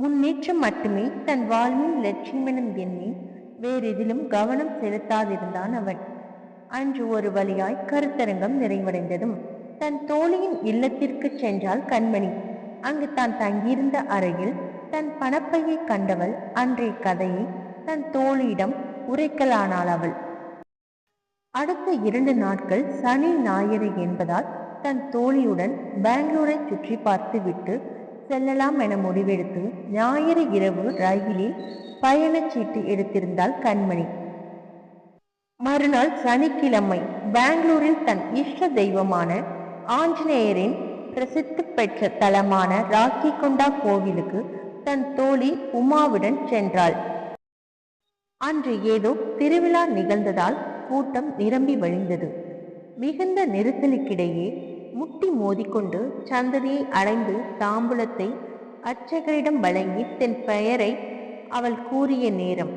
முன்னேற்றம் மட்டுமே தன் வாழ்வின் லட்சியமெனும் எண்ணி வேறெதிலும் கவனம் செலுத்தாதிருந்தான் அவன். அன்று ஒரு வழியாய் கருத்தரங்கம் நிறைவடைந்ததும் தன் தோழியின் இல்லத்திற்கு சென்றாள் கண்மணி. அங்கு தான் தங்கியிருந்த அறையில் தன் பணப்பையை கண்டவள் அன்றைய கதையை தன் தோழியிடம் உரைக்கலானாள் அவள். அடுத்த இரண்டு நாட்கள் சனி ஞாயிறு என்பதால் தன் தோழியுடன் பெங்களூரை சுற்றி பார்த்துவிட்டு செல்லலாம் என முடிவெடுத்து ஞாயிறு இரவு ரயிலில் பயணச்சீட்டு எடுத்திருந்தாள் கண்மணி. மறுநாள் சனிக்கிழமை பெங்களூரில் தன் இஷ்ட தெய்வமான ஆஞ்சநேயரின் பிரசித்தி பெற்ற தலமான ராக்கி கொண்டா கோவிலுக்கு தன் தோழி உமாவுடன் சென்றாள். அன்று ஏதோ திருவிழா நிகழ்ந்ததால் கூட்டம் நிரம்பி வழிந்தது. மிகுந்த நெரிசலுக்கிடையே முட்டி மோதிக்கொண்டு சந்ததியை அடைந்து தாம்பூலத்தை அர்ச்சகரிடம் வழங்கி தன் பெயரை அவள் கூறிய நேரம்.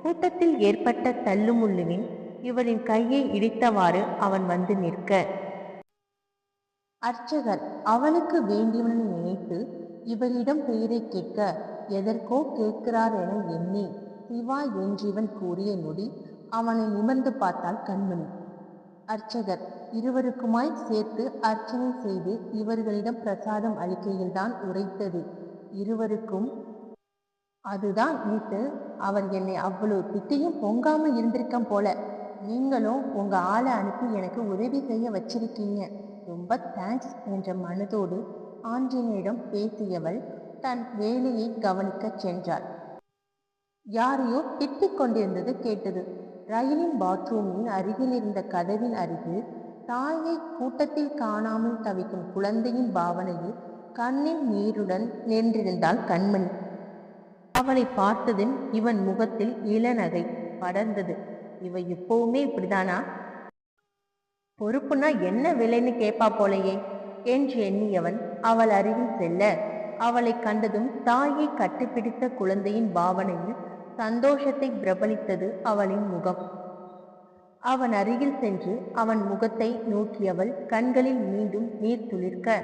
கூட்டத்தில் ஏற்பட்ட தள்ளுமுள்ளுவின் இவளின் கையை இடித்தவாறு அவன் வந்து நிற்க. அர்ச்சகர் அவளுக்கு வேண்டியவனை நினைத்து இவளிடம் பெயரை கேட்க எதற்கோ கேட்கிறார் என எண்ணி சிவா என்றிவன் கூறிய நொடி அவனை நிமிர்ந்து பார்த்தாள் கண்மணி. அர்ச்சகர். இருவருக்குமாய் சேர்த்து அர்ச்சனை செய்து இவர்களிடம் பிரசாதம் அளிக்கையில்தான் உரைத்தது. இருவருக்கும் அதுதான் வீட்டு. அவர் என்னை அவ்வளவு திட்டியும் பொங்காம இருந்திருக்கம் போல. நீங்களும் உங்க ஆளை அனுப்பி எனக்கு உதவி செய்ய வச்சிருக்கீங்க. ரொம்ப தேங்க்ஸ் என்ற மனதோடு ஆஞ்சநேயிடம் பேசியவள் தன் வேலையை கவனிக்கச் சென்றாள். யாரையோ திட்டிக் கொண்டிருந்தது கேட்டது. ரயிலின் பாத்ரூமின் அருகில் இருந்த கதவின் அருகில் தாயை கூட்டத்தில் காணாமல் தவிக்கும் குழந்தையின் பாவனையில் கண்ணின் நீருடன் நின்றிருந்தாள் கண்மணி. அவளை பார்த்ததும் இவன் முகத்தில் இளநகை படர்ந்தது. இவ எப்பவுமே இப்படிதானா? பொறுப்புனா என்ன விலைன்னு கேட்பா போலையே என்று எண்ணியவன் அவள் அருகில் செல்ல. அவளை கண்டதும் தாயை கட்டுப்பிடித்த குழந்தையின் பாவனையில் சந்தோஷத்தை பிரபலித்தது அவளின் முகம். அவன் அருகில் சென்று அவன் முகத்தை நோக்கியவள் கண்களில் மீண்டும் நீர் துளிர்க்க